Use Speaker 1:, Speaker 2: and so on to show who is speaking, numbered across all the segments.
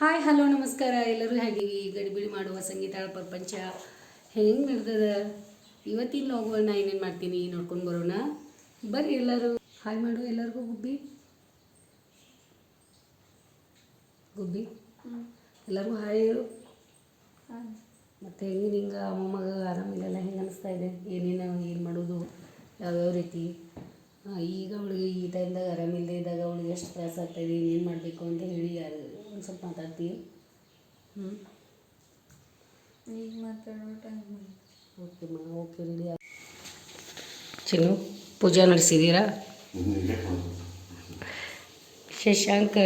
Speaker 1: Hi, hello, ನಮಸ್ಕಾರ. ಎಲ್ಲರೂ ಹೇಗಿವಿ ಗಡಿಬಿಡಿ ಮಾಡುವ ಸಂಗೀತ ಪ್ರಪಂಚ ಹೆಂಗೆ ನಡ್ದದ? ಇವತ್ತಿನ ನಾ ಏನೇನು ಮಾಡ್ತೀನಿ? ನೋಡ್ಕೊಂಡು ಬರೋಣ. ಬರ್ರಿ ಎಲ್ಲರೂ. ಹಾಯ್ ಮಾಡು, ಎಲ್ಲರಿಗೂ ಗುಬ್ಬಿ. ಗುಬ್ಬಿ. ಎಲ್ಲರಿಗೂ ಹಾಯ್ ಹೇಳು. ಮತ್ತು ಹೆಂಗೆ ನಿಂಗೆ ಅಮ್ಮಮ್ಮಗ ಆರಾಮಿಲ್ಲ ಹೆಂಗೆ ಅನಿಸ್ತಾ ಇದೆ? ಏನೇನು ಏನು ಮಾಡೋದು? ಯಾವ್ಯಾವ ರೀತಿ? ಈಗ ಅವಳಿಗೆ ಈ ಟೈಮ್ದಾಗ ಆರಾಮಿಲ್ಲದೆ ಇದ್ದಾಗ ಅವಳಿಗೆ ಎಷ್ಟು ತ್ರಾಸ ಆಗ್ತಾಯಿದೆ ಏನು ಮಾಡಬೇಕು ಅಂತ ಹೇಳಿ. ಒಂದು ಸ್ವಲ್ಪ ಮಾತಾಡ್ತೀವಿ ಹ್ಞೂ
Speaker 2: ಈಗ ಮಾತಾಡೋ ಟೈಮ್
Speaker 1: ಓಕೆ ಮಾ ಓಕೆ ರೆಡಿ ಚಿನ್ನು ಪೂಜಾ ನಡೆಸಿದ್ದೀರಾ ಶಶಾಂಕ್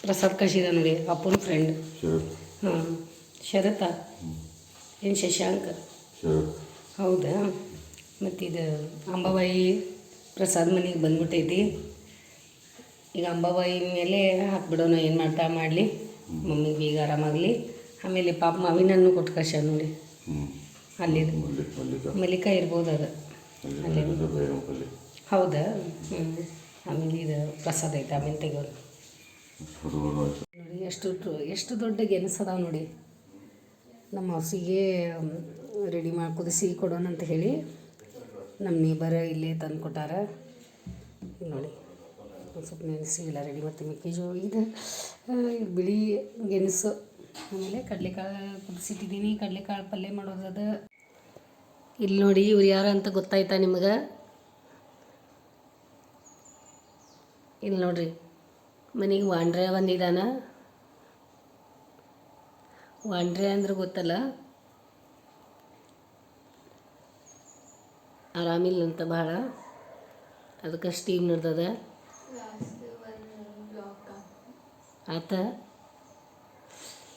Speaker 1: ಪ್ರಸಾದ್ ಕಳಿಸಿದ ನೋಡಿ ಅಪ್ಪನ ಫ್ರೆಂಡ್ ಹಾಂ ಶರತ? ಏನು ಶಶಾಂಕ್? ಹೌದಾ? ಮತ್ತಿದು ಅಂಬಾಬಾಯಿ ಪ್ರಸಾದ್ ಮನೆಗೆ ಬಂದ್ಬಿಟ್ಟೈತಿ? ಈಗ ಅಂಬಾಬಾಯಿ ಮೇಲೆ ಹಾಕ್ಬಿಡೋಣ ಏನು ಮಾಡ್ತಾ ಮಾಡಲಿ? ಮಮ್ಮಿಗೆ ಈಗ ಆರಾಮಾಗಲಿ. ಆಮೇಲೆ ಪಾಪ ಮಾವಿನನ್ನು ಕೊಟ್ಟು ಕಷ್ಟ ನೋಡಿ. ಅಲ್ಲಿ.
Speaker 3: ಮಲ್ಲಿಕ್
Speaker 1: ಇರ್ಬೋದು ಅದು.
Speaker 3: ಅಲ್ಲಿ.
Speaker 1: ಹೌದಾ? ಹ್ಞೂ ಆಮೇಲೆ ಇದು ಪ್ರಸಾದ ಐತೆ ಆಮೇಲೆ ತೆಗೋದು ನೋಡಿ ಎಷ್ಟು ಎಷ್ಟು ದೊಡ್ಡ ಗೆಣಸದಾವ ನೋಡಿ. ನಮ್ಮ ಹಸಿಗೆ ರೆಡಿ ಮಾಡಿ ಕುದಿಸಿ ಕೊಡೋಣ ಅಂತ ಹೇಳಿ ನಮ್ಮ ನೇಬರ್ ಇಲ್ಲೇ ತಂದು ಕೊಟ್ಟಾರ ನೋಡಿ. ಒಂದು ಸ್ವಲ್ಪ ನೆನೆಸಿ ಎಲ್ಲ ರೆಡಿ ಮಾಡ್ತೀನಿ ಮೆಕ್ಕೆಜೋಳ ಇದು ಬಿಳಿ ಗೆಣಸು, ಆಮೇಲೆ ಕಡಲೆಕಾಳು ಕುದಿಸಿಟ್ಟಿದ್ದೀನಿ. ಕಡಲೆಕಾಳು ಪಲ್ಯ ಮಾಡೋದದ. ಇಲ್ಲಿ ನೋಡಿ ಇವ್ರು ಯಾರು ಅಂತ ಗೊತ್ತಾಯ್ತಾ ನಿಮಗೆ? ಇಲ್ಲಿ ನೋಡ್ರಿ, ಮನೆಗೆ ವಾಂಡ್ರೆ ಬಂದಿದ್ದಾನ. ವಾಂಡ್ರೆ ಅಂದ್ರೆ ಗೊತ್ತಲ್ಲ? ಆರಾಮಿಲ್ಲಂತ ಭಾಳ. ಅದಕ್ಕೆ ಸ್ಟೀಮ್ ನಡ್ದದ. ಆತ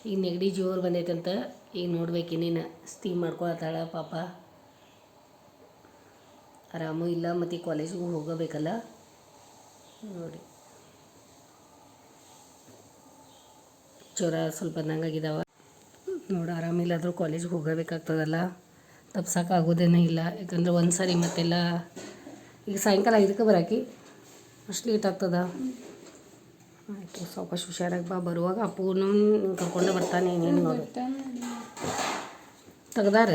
Speaker 1: ಈಗ ನೆಗಡಿ ಜೋರು ಬಂದೈತಂತ ಈಗ ನೋಡ್ಬೇಕು ಇನ್ನೇನು ಸ್ಟೀಮ್ ಮಾಡ್ಕೊಳತ್ತಾಳ ಪಾಪ. ಆರಾಮೂ ಇಲ್ಲ ಮತ್ತು ಕಾಲೇಜಿಗೂ ಹೋಗಬೇಕಲ್ಲ. ನೋಡಿ. ಜ್ವರ ಸ್ವಲ್ಪ ನಂಗಾಗಿದ್ದಾವ ನೋಡಿ ಆರಾಮಿಲ್ಲಾದರೂ ಕಾಲೇಜಿಗೆ ಹೋಗಬೇಕಾಗ್ತದಲ್ಲ. ತಪ್ಸೋಕ್ಕಾಗೋದೇನೇ ಇಲ್ಲ. ಯಾಕಂದ್ರೆ ಒಂದು ಸಾರಿ ಮತ್ತೆಲ್ಲ ಈಗ ಸಾಯಂಕಾಲ ಐದಕ್ಕೆ ಬರಾಕಿ ಅಷ್ಟು ಲೇಟ್ ಆಗ್ತದ. ಆಯಿತು, ಸಾವಕಾಶ ಹುಷಾರಾಗಿ ಬಾ, ಬರುವಾಗ ಅಪ್ಪೂನು ಕರ್ಕೊಂಡೆ ಬರ್ತಾನೆ ನೀನು ನೋಡು. ತೆಗ್ದಾರ?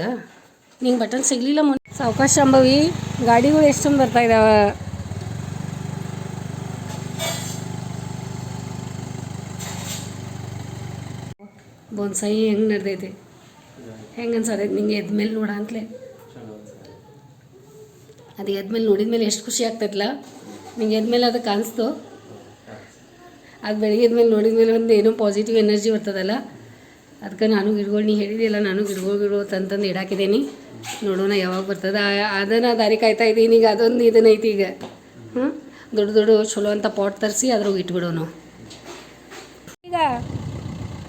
Speaker 1: ನಿಂಗೆ ಬಟನ್ ಸಿಗಲಿಲ್ಲ ಮೊನ್ನೆ. ಸಾವಕಾಶ ಅಂಬವಿ, ಗಾಡಿಗಳು ಎಷ್ಟೊಂದು ಬರ್ತಾ ಇದ್ದಾವೆ ಬೊನ್ಸಾಯಿ ಹೆಂಗೆ ನಡೆದೈತಿ? ಹೆಂಗೆ ಅನ್ಸತೈತಿ? ನಿಂಗೆ ಎದ್ಮೇಲೆ ನೋಡ ಅಂತಲೇ. ಅದು ಎದ್ಮೇಲೆ ನೋಡಿದ ಮೇಲೆ ಎಷ್ಟು ಖುಷಿ ಆಗ್ತೈತಲ್ಲ ನಿಂಗೆ ಎದ್ಮೇಲೆ ಅದು ಕಾಣಿಸ್ತು. ಅದು ಮೇಲೆ ನೋಡಿದ ಮೇಲೆ ಒಂದು ಏನೋ ಪಾಸಿಟಿವ್ ಎನರ್ಜಿ ಬರ್ತದಲ್ಲ? ಅದಕ್ಕೆ ನಾನು ಗಿಡಗಳು ನೀ ಹೇಳಿದೆಯಲ್ಲ, ನಾನು ಗಿಡಗಳು ಗಿಡಗಳು ತಂತಂದು ಇಡಾಕಿದ್ದೀನಿ ನೋಡೋಣ ಯಾವಾಗ ಬರ್ತದೆ. ಅದನ್ನು ದಾರಿ ಕಾಯ್ತಾ ಇದ್ದೀನಿ ಈಗ ಅದೊಂದು ಇದನ್ನೈತಿ ಈಗ. ಹ್ಞೂ ದೊಡ್ಡ ದೊಡ್ಡ ಚಲೋ ಅಂತ ಪಾಟ್ ತರಿಸಿ ಅದ್ರಾಗ ಇಟ್ಬಿಡೋಣ. ಈಗ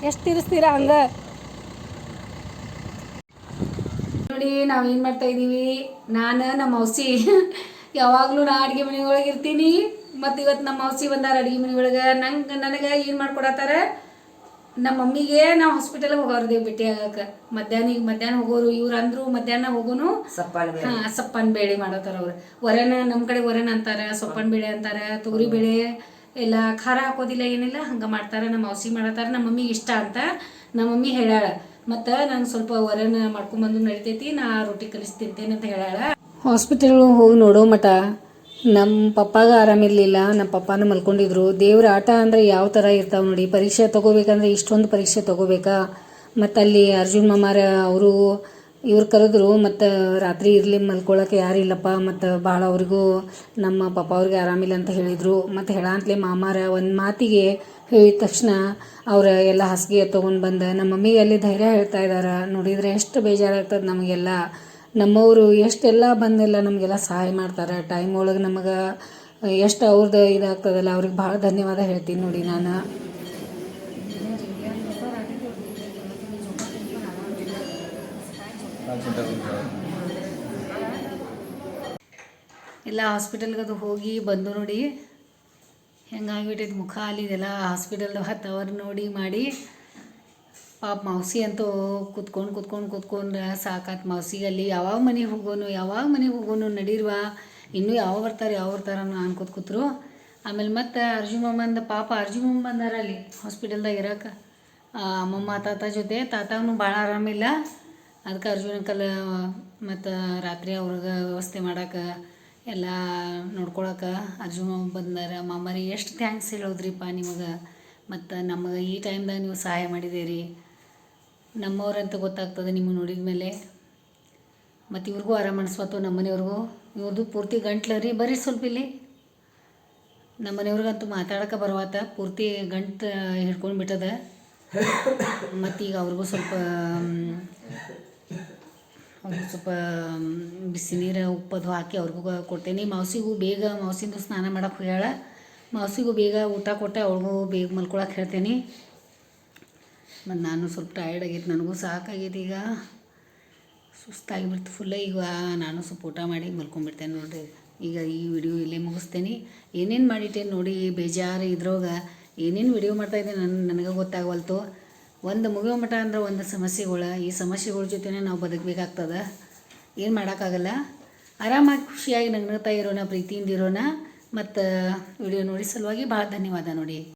Speaker 1: ಎಷ್ಟು ತಿರ್ಸ್ತೀರಾ ಹಂಗೆ? ನೋಡಿ ನಾವೇನು ಮಾಡ್ತಾ ಇದ್ದೀವಿ ನಾನು ನಮ್ಮ ಔಸಿ, ಯಾವಾಗಲೂ ನಾ ಅಡುಗೆ ಮನೆ ಒಳಗೆ ಇರ್ತೀನಿ. ಮತ್ತು ಇವತ್ತು ನಮ್ಮ ಔಸಿ ಬಂದಾರ ಅಡುಗೆ ಮನೆ ಒಳಗೆ. ನಂಗೆ ನನಗೆ ಏನು ಮಾಡ್ಕೊಡತ್ತಾರ? ನಮ್ಮ ಮಮ್ಮಿಗೆ ನಾವು ಹಾಸ್ಪಿಟಲ್ಗೆ ಹೋಗೋರ್ದೇವು ಭೇಟಿ ಆಗಕ್ಕೆ ಮಧ್ಯಾಹ್ನ ಈಗ ಮಧ್ಯಾಹ್ನ ಹೋಗೋರು ಇವ್ರು ಅಂದ್ರು ಮಧ್ಯಾಹ್ನ ಹೋಗೋನು ಹಾಂ ಸಪ್ಪನ್ ಬೇಳೆ ಮಾಡತ್ತಾರ ಅವ್ರು. ಒರೆನ ನಮ್ಮ ಕಡೆ ಒರೆನ ಅಂತಾರೆ ಸೊಪ್ಪನ್ ಬೇಳೆ ಅಂತಾರೆ ತೊಗರಿ ಬೇಳೆ ಎಲ್ಲ ಖಾರ ಹಾಕೋದಿಲ್ಲ ಏನಿಲ್ಲ ಹಂಗೆ ಮಾಡ್ತಾರೆ ನಮ್ಮ ಔಸಿ ಮಾಡತ್ತಾರ ನಮ್ಮ ಮಮ್ಮಿಗೆ ಇಷ್ಟ ಅಂತ ನಮ್ಮ ಮಮ್ಮಿ ಹೇಳ್ಯಾಳ. ಮತ್ತು ನಂಗೆ ಸ್ವಲ್ಪ ಹೊರೇನ ಮಾಡ್ಕೊಂಡ್ಬಂದು ನಡಿತೈತಿ ನಾ ರೊಟ್ಟಿ ಕಲಿಸ್ತಿರ್ತೇನೆ ಅಂತ ಹೇಳ್ಯಾಳ. ಹಾಸ್ಪಿಟಲ್ಗೆ ಹೋಗಿ ನೋಡೋ ಮಟ ನಮ್ಮ ಪಪ್ಪಾಗ ಆರಾಮಿರಲಿಲ್ಲ ನಮ್ಮ ಪಪ್ಪಾನ ಮಲ್ಕೊಂಡಿದ್ರು. ದೇವ್ರ ಆಟ ಅಂದರೆ ಯಾವ ಥರ ಇರ್ತಾವೆ ನೋಡಿ. ಪರೀಕ್ಷೆ ತಗೋಬೇಕಂದ್ರೆ ಇಷ್ಟೊಂದು ಪರೀಕ್ಷೆ ತಗೋಬೇಕಾ? ಮತ್ತು ಅಲ್ಲಿ ಅರ್ಜುನ್ ಮಾಮಾರ ಅವರು ಇವ್ರು ಕರೆದ್ರು, ಮತ್ತು ರಾತ್ರಿ ಇರಲಿ ಮಲ್ಕೊಳಕ್ಕೆ ಯಾರಿಲ್ಲಪ್ಪ ಮತ್ತು ಭಾಳ ಅವ್ರಿಗೂ ನಮ್ಮ ಪಪ್ಪ ಅವ್ರಿಗೆ ಆರಾಮಿಲ್ಲ ಅಂತ ಹೇಳಿದರು. ಮತ್ತು ಹೇಳಂತಲೇ ಮಾಮಾರ ಒಂದು ಮಾತಿಗೆ ಹೇಳಿದ ತಕ್ಷಣ ಅವರ ಎಲ್ಲ ಹಾಸಿಗೆ ತೊಗೊಂಡು ಬಂದು ನಮ್ಮ ಮಮ್ಮಿಗೆ ಅಲ್ಲಿ ಧೈರ್ಯ ಹೇಳ್ತಾ ಇದ್ದಾರೆ ನೋಡಿದರೆ ಎಷ್ಟು ಬೇಜಾರಾಗ್ತದೆ ನಮಗೆಲ್ಲ. ನಮ್ಮವರು ಎಷ್ಟೆಲ್ಲ ಬಂದೆಲ್ಲ ನಮಗೆಲ್ಲ ಸಹಾಯ ಮಾಡ್ತಾರೆ. ಟೈಮ್ ಒಳಗೆ ನಮಗೆ ಎಷ್ಟು ಅವ್ರದ್ದು ಇದಾಗ್ತದಲ್ಲ, ಅವ್ರಿಗೆ ಭಾಳ ಧನ್ಯವಾದ ಹೇಳ್ತೀನಿ ನೋಡಿ ನಾನು. ಎಲ್ಲ ಹಾಸ್ಪಿಟಲ್ಗೆ ಅದು ಹೋಗಿ ಬಂದು ನೋಡಿ ಹೆಂಗಾಗಿಬಿಟ್ಟಿದ್ದು ಮುಖ ಅಲ್ಲಿದೆಲ್ಲ ಹಾಸ್ಪಿಟಲ್ದು ಹತ್ತು ಅವರ್ ನೋಡಿ ಮಾಡಿ. ಪಾಪ ಮಾವಸಿ ಅಂತೂ ಕುತ್ಕೊಂಡು ಕೂತ್ಕೊಂಡು ಕೂತ್ಕೊಂಡ್ರೆ ಸಾಕಾತ್ ಮಾವಸಿಗಲ್ಲಿ ಅಲ್ಲಿ ಯಾವಾಗ ಮನೆಗೆ ಹೋಗೋನು, ಯಾವಾಗ ಮನೆಗೆ ಹೋಗೋನು ನಡೀರ್ವ? ಇನ್ನೂ ಯಾವಾಗ ಬರ್ತಾರೆ ಯಾವ ಬರ್ತಾರ ಅನ್ಕೋತ ಕೂತ್ರು. ಆಮೇಲೆ ಮತ್ತೆ ಅರ್ಜುನ್ ಮಮ್ಮಂದ ಪಾಪ ಅರ್ಜುನ್ ಮಾಮ ಬಂದಾರ ಅಲ್ಲಿ ಹಾಸ್ಪಿಟಲ್ದಾಗ ಇರೋಕೆ. ಅಮ್ಮಮ್ಮ, ತಾತ ಜೊತೆ, ತಾತನು ಭಾಳ ಆರಾಮಿಲ್ಲ ಅದಕ್ಕೆ ಅರ್ಜುನ ಕಲ ಮತ್ತು ರಾತ್ರಿ ಅವ್ರಿಗೆ ವ್ಯವಸ್ಥೆ ಮಾಡಕ್ಕೆ ಎಲ್ಲ ನೋಡ್ಕೊಳಕ್ಕೆ ಅರ್ಜುನ ಬಂದಾರ. ಮಾಮರಿ, ಎಷ್ಟು ಥ್ಯಾಂಕ್ಸ್ ಹೇಳೋದ್ರಿಪ್ಪ ನಿಮಗೆ? ಮತ್ತು ನಮಗೆ ಈ ಟೈಮ್ದಾಗ ನೀವು ಸಹಾಯ ಮಾಡಿದ್ದೀರಿ ನಮ್ಮವ್ರಂತ ಗೊತ್ತಾಗ್ತದೆ ನಿಮಗೆ ನೋಡಿದ ಮೇಲೆ. ಮತ್ತು ಇವ್ರಿಗೂ ಆರಾಮ ಅನಿಸ್ವತ್ತು ನಮ್ಮ ಮನೆಯವ್ರಿಗೂ ಇವ್ರದ್ದು ಪೂರ್ತಿ ಗಂಟ್ಲು ರೀ. ಬರ್ರಿ ಸ್ವಲ್ಪ ಇಲ್ಲಿ. ನಮ್ಮ ಮನೆಯವ್ರಿಗಂತೂ ಮಾತಾಡೋಕೆ ಬರುವಾತ. ಪೂರ್ತಿ ಗಂಟು ಹಿಡ್ಕೊಂಡು ಬಿಟ್ಟದ. ಮತ್ತು ಈಗ ಅವ್ರಿಗೂ ಸ್ವಲ್ಪ ಅವ್ರಿಗೂ ಸ್ವಲ್ಪ ಬಿಸಿ ನೀರು ಉಪ್ಪದು ಹಾಕಿ ಅವ್ರಿಗೂ ಕೊಡ್ತೇನೆ. ಮಾವಸಿಗೂ ಬೇಗ ಮಾವಸಿಂದು ಸ್ನಾನ ಮಾಡೋಕೆ ಹೋಗ್ಯಾಳ. ಮಾವಸಿಗೂ ಬೇಗ ಊಟ ಕೊಟ್ಟೆ ಅವ್ರಿಗೂ ಬೇಗ ಮಲ್ಕೊಳಕ್ಕೆ ಹೇಳ್ತೇನೆ. ಮತ್ತು ನಾನು ಸ್ವಲ್ಪ ಟಯರ್ಡ್ ಆಗೈತೆ ನನಗೂ ಸಾಕಾಗೈತೆ ಈಗ. ಸುಸ್ತಾಗಿಬಿಡ್ತು ಫುಲ್ಲ ಈಗ. ನಾನು ಸ್ವಲ್ಪ ಊಟ ಮಾಡಿ ಮಲ್ಕೊಂಡ್ಬಿಡ್ತೇನೆ ನೋಡಿರಿ. ಈಗ ಈ ವಿಡಿಯೋ ಇಲ್ಲೇ ಮುಗಿಸ್ತೇನೆ. ಏನೇನು ಮಾಡಿಟ್ಟೇನೆ ನೋಡಿ, ಬೇಜಾರು ಇದ್ರೋಗ. ಏನೇನು ವಿಡಿಯೋ ಮಾಡ್ತಾಯಿದ್ದೆ ನನ್ನ ನನಗೆ ಗೊತ್ತಾಗವಲ್ತು. ಒಂದು ಮುಗಿಯೋ ಮಠ ಅಂದ್ರೆ ಒಂದು ಸಮಸ್ಯೆಗಳು. ಈ ಸಮಸ್ಯೆಗಳ ಜೊತೆನೇ ನಾವು ಬದುಕಬೇಕಾಗ್ತದೆ. ಏನು ಮಾಡೋಕ್ಕಾಗಲ್ಲ. ಆರಾಮಾಗಿ ಖುಷಿಯಾಗಿ ನಗ್ನಗ್ತಾ ಇರೋಣ, ಪ್ರೀತಿಯಿಂದ ಇರೋಣ. ಮತ್ತು ವಿಡಿಯೋ ನೋಡಿ ಸಲುವಾಗಿ ಭಾಳ ಧನ್ಯವಾದ ನೋಡಿ.